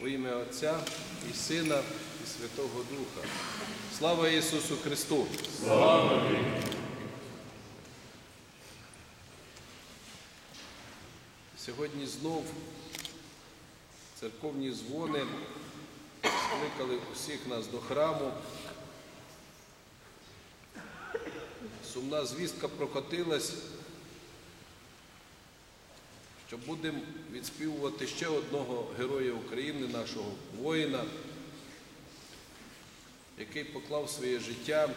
Во ім'я Отця і Сина, і Святого Духа. Слава Ісусу Христу! Сьогодні знов церковні дзвони скликали усіх нас до храму. Сумна звістка прокотилась, що будемо відспівувати ще одного героя України, нашого воїна, який поклав своє життя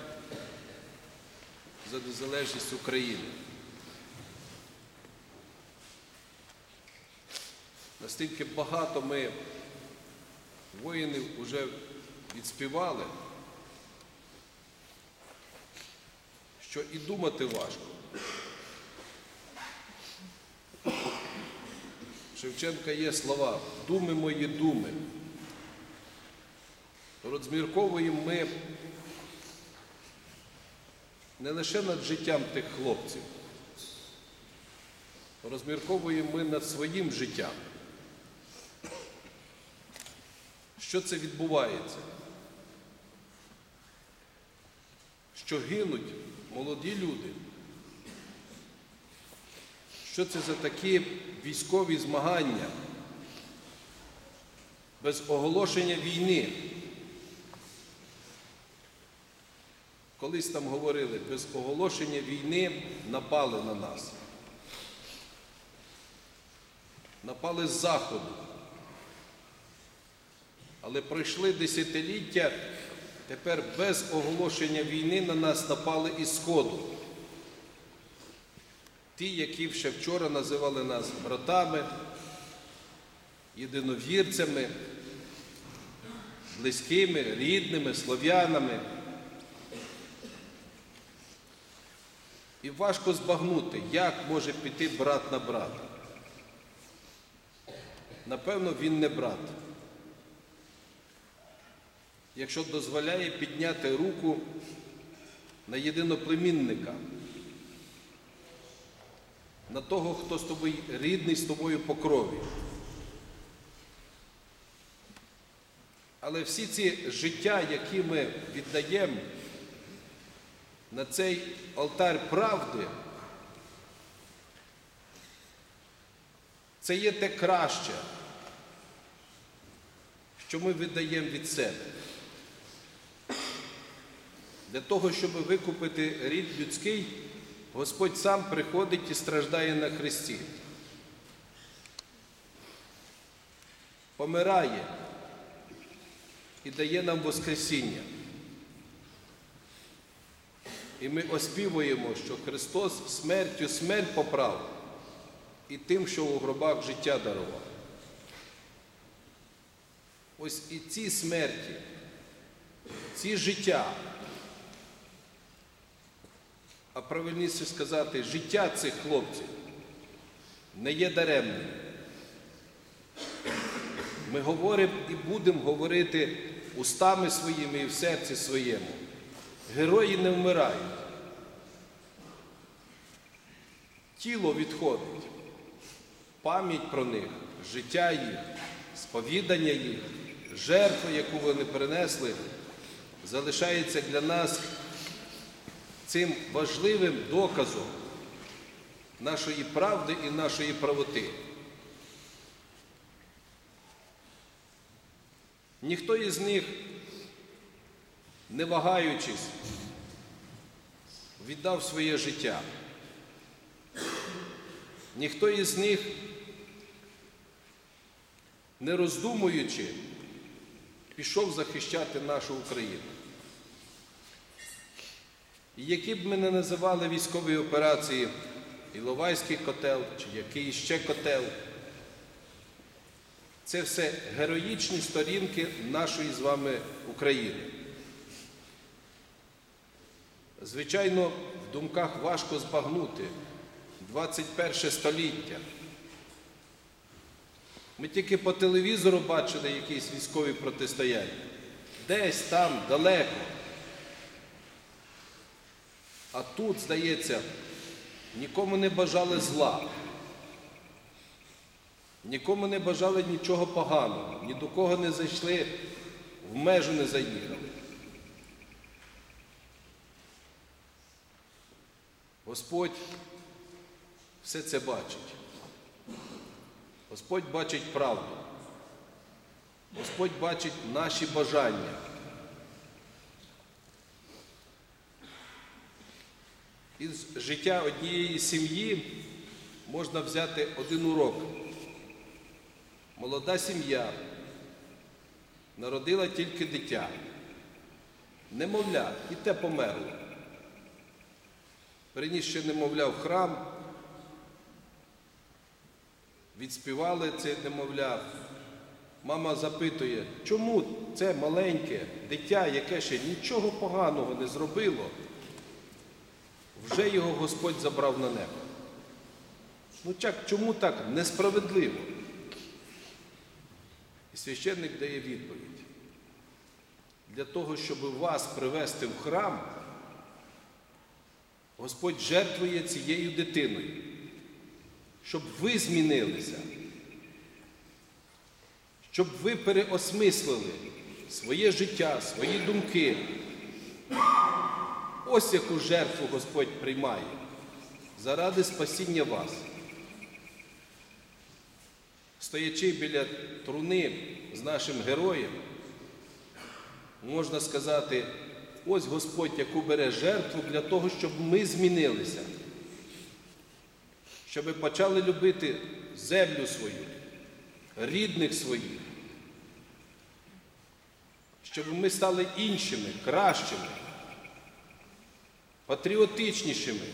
за незалежність України. Настільки багато ми воїнів вже відспівали, що і думати важко. Шевченка є слова думи мої думи. Розмірковуємо ми не лише над життям тих хлопців, розмірковуємо ми над своїм життям. Що це відбувається? Що гинуть молоді люди? Що це за такі військові змагання без оголошення війни? Колись там говорили, без оголошення війни напали на нас. Напали з заходу. Але пройшли десятиліття, тепер без оголошення війни на нас напали із Сходу. Ті, які ще вчора називали нас братами, єдиновірцями, близькими, рідними, слов'янами. І важко збагнути, як може піти брат на брата. Напевно, він не брат якщо дозволяє підняти руку на єдиноплемінника, на того, хто з тобою рідний з тобою по крові. Але всі ці життя, які ми віддаємо на цей алтар правди, це є те краще, що ми віддаємо від себе. Для того, щоб викупити рід людський, Господь сам приходить і страждає на Христі. Помирає і дає нам Воскресіння. І ми оспівуємо, що Христос смертю смерть поправ і тим, що у гробах життя дарував. Ось і ці смерті, ці життя а правильніше сказати, життя цих хлопців не є даремним. Ми говоримо і будемо говорити устами своїми і в серці своєму. Герої не вмирають. Тіло відходить, пам'ять про них, життя їх, сповідання їх, жертва, яку вони принесли, залишається для нас цим важливим доказом нашої правди і нашої правоти. Ніхто із них, не вагаючись, віддав своє життя. Ніхто із них, не роздумуючи, пішов захищати нашу Україну. Які б ми не називали військові операції Іловайський котел чи який ще котел, це все героїчні сторінки нашої з вами України. Звичайно, в думках важко збагнути 21 століття. Ми тільки по телевізору бачили якісь військові протистояння. Десь там далеко. А тут, здається, нікому не бажали зла. Нікому не бажали нічого поганого, ні до кого не зайшли, в межу не заїхали. Господь все це бачить. Господь бачить правду. Господь бачить наші бажання. Із життя однієї сім'ї можна взяти один урок. Молода сім'я народила тільки дитя, немовля, і те померло. Приніс ще немовля в храм, відспівали це немовля. Мама запитує, чому це маленьке дитя, яке ще нічого поганого не зробило, вже його Господь забрав на небо. Ну чак, чому так несправедливо? І священник дає відповідь. Для того, щоб вас привести в храм, Господь жертвує цією дитиною, щоб ви змінилися, щоб ви переосмислили своє життя, свої думки. Ось яку жертву Господь приймає. Заради спасіння вас. Стоячи біля труни з нашим героєм, можна сказати, ось Господь, яку бере жертву для того, щоб ми змінилися, щоб почали любити землю свою, рідних своїх, щоб ми стали іншими, кращими, патріотичнішими,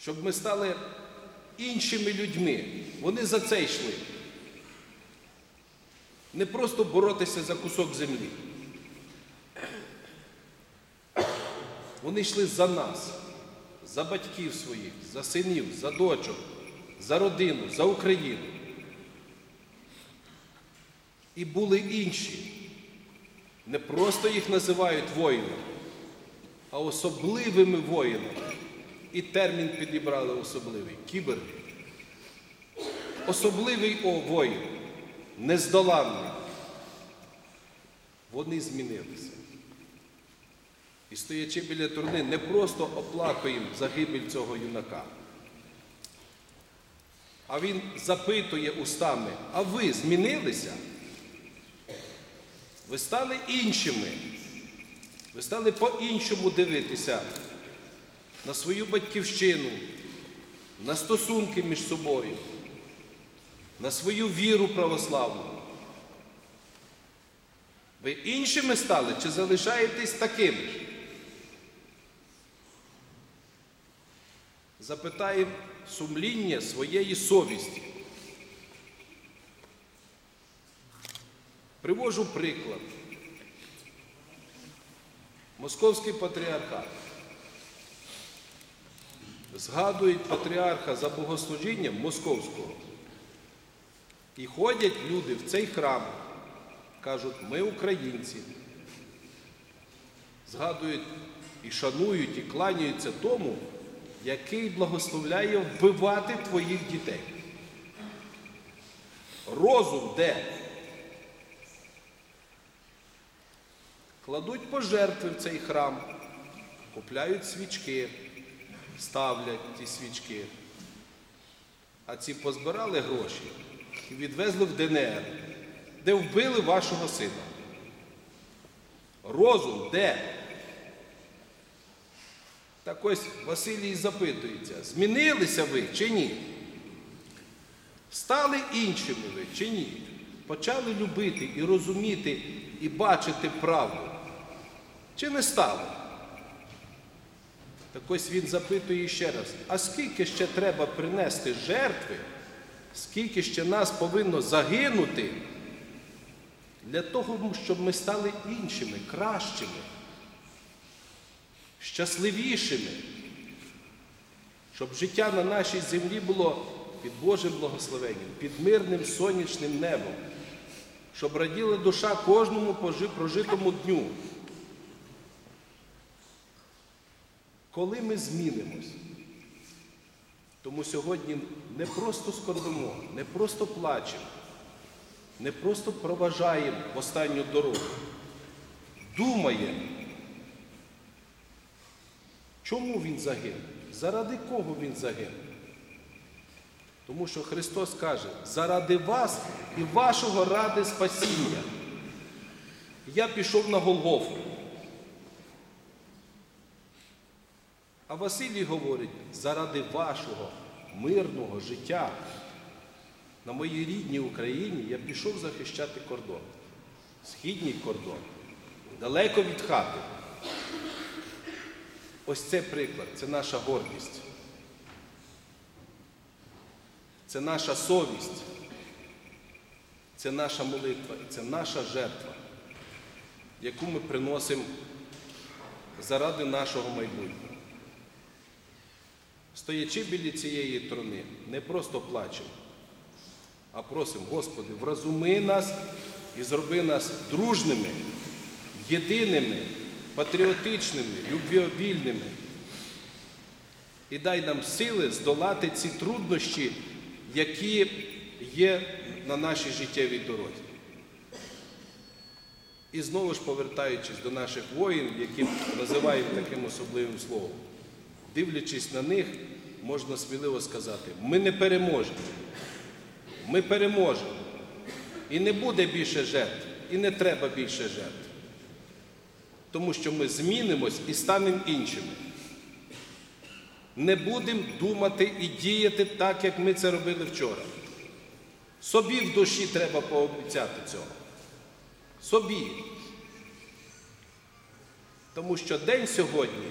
щоб ми стали іншими людьми. Вони за це йшли. Не просто боротися за кусок землі. Вони йшли за нас, за батьків своїх, за синів, за дочок, за родину, за Україну. І були інші. Не просто їх називають воїнами, а особливими воїнами. І термін підібрали особливий кіберги. Особливий о, воїн, нездоланний. Вони змінилися. І стоячи біля турни, не просто оплакуємо загибель цього юнака. А він запитує устами, а ви змінилися? Ви стали іншими. Ви стали по-іншому дивитися на свою батьківщину, на стосунки між собою, на свою віру православну. Ви іншими стали чи залишаєтесь такими? Запитаємо сумління своєї совісті. Привожу приклад. Московський патріархат. Згадують патріарха за богослужінням московського. І ходять люди в цей храм, кажуть, ми українці. Згадують і шанують, і кланяються тому, який благословляє вбивати твоїх дітей. Розум де? Кладуть пожертви в цей храм, купляють свічки, ставлять ті свічки. А ці позбирали гроші і відвезли в ДНР, де вбили вашого сина. Розум де? Так ось Василій запитується, змінилися ви чи ні? Стали іншими ви чи ні? Почали любити і розуміти і бачити правду? Чи не стали? Так ось він запитує ще раз, а скільки ще треба принести жертви, скільки ще нас повинно загинути для того, щоб ми стали іншими, кращими, щасливішими, щоб життя на нашій землі було під Божим благословенням, під мирним сонячним небом, щоб раділа душа кожному прожитому дню. Коли ми змінимось? Тому сьогодні не просто скорбимо, не просто плачемо, не просто проважаємо останню дорогу. Думаємо, чому він загинув? Заради кого він загинув? Тому що Христос каже, заради вас і вашого ради спасіння. Я пішов на Голгофу. А Василій говорить, заради вашого мирного життя на моїй рідній Україні я пішов захищати кордон, східній кордон, далеко від хати. Ось це приклад, це наша гордість. Це наша совість, це наша молитва і це наша жертва, яку ми приносимо заради нашого майбутнього. Стоячи біля цієї трони, не просто плачемо, а просимо, Господи, вразуми нас і зроби нас дружними, єдиними, патріотичними, любвіобільними. І дай нам сили здолати ці труднощі, які є на нашій життєвій дорозі. І знову ж повертаючись до наших воїн, яких називають таким особливим словом, дивлячись на них, можна сміливо сказати, ми не переможемо. Ми переможемо. І не буде більше жертв, і не треба більше жертв. Тому що ми змінимось і станемо іншими. Не будемо думати і діяти так, як ми це робили вчора. Собі в душі треба пообіцяти цього. Собі. Тому що день сьогодні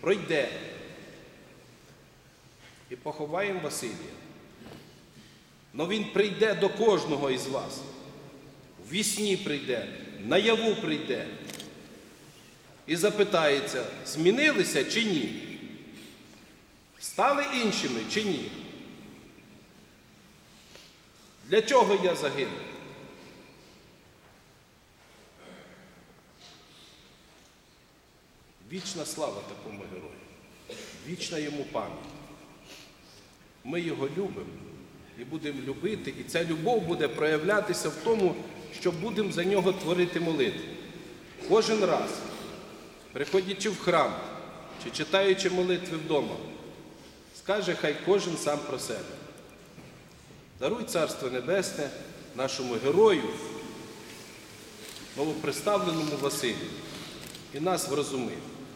пройде. І поховаємо Василія. Но він прийде до кожного із вас. Вісні прийде, наяву прийде. І запитається, змінилися чи ні? Стали іншими чи ні? Для чого я загинув? Вічна слава такому герою, вічна йому пам'ять. Ми його любимо і будемо любити, і ця любов буде проявлятися в тому, що будемо за нього творити молитву. Кожен раз, приходячи в храм чи читаючи молитви вдома, скаже хай кожен сам про себе. Даруй Царство Небесне нашому герою, новоприставленому Василю, і нас врозуми,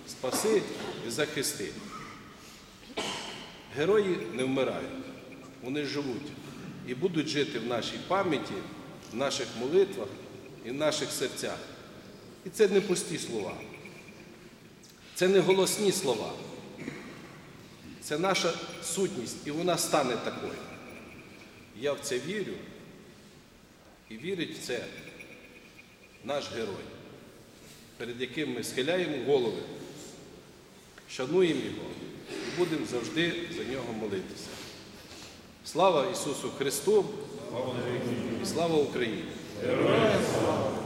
спаси і захисти. Герої не вмирають, вони живуть і будуть жити в нашій пам'яті, в наших молитвах і в наших серцях. І це не пусті слова, це не голосні слова. Це наша сутність, і вона стане такою. Я в це вірю, і вірить в це наш герой, перед яким ми схиляємо голови, шануємо його будемо завжди за нього молитися. Слава Ісусу Христу і слава Україні! Героям слава!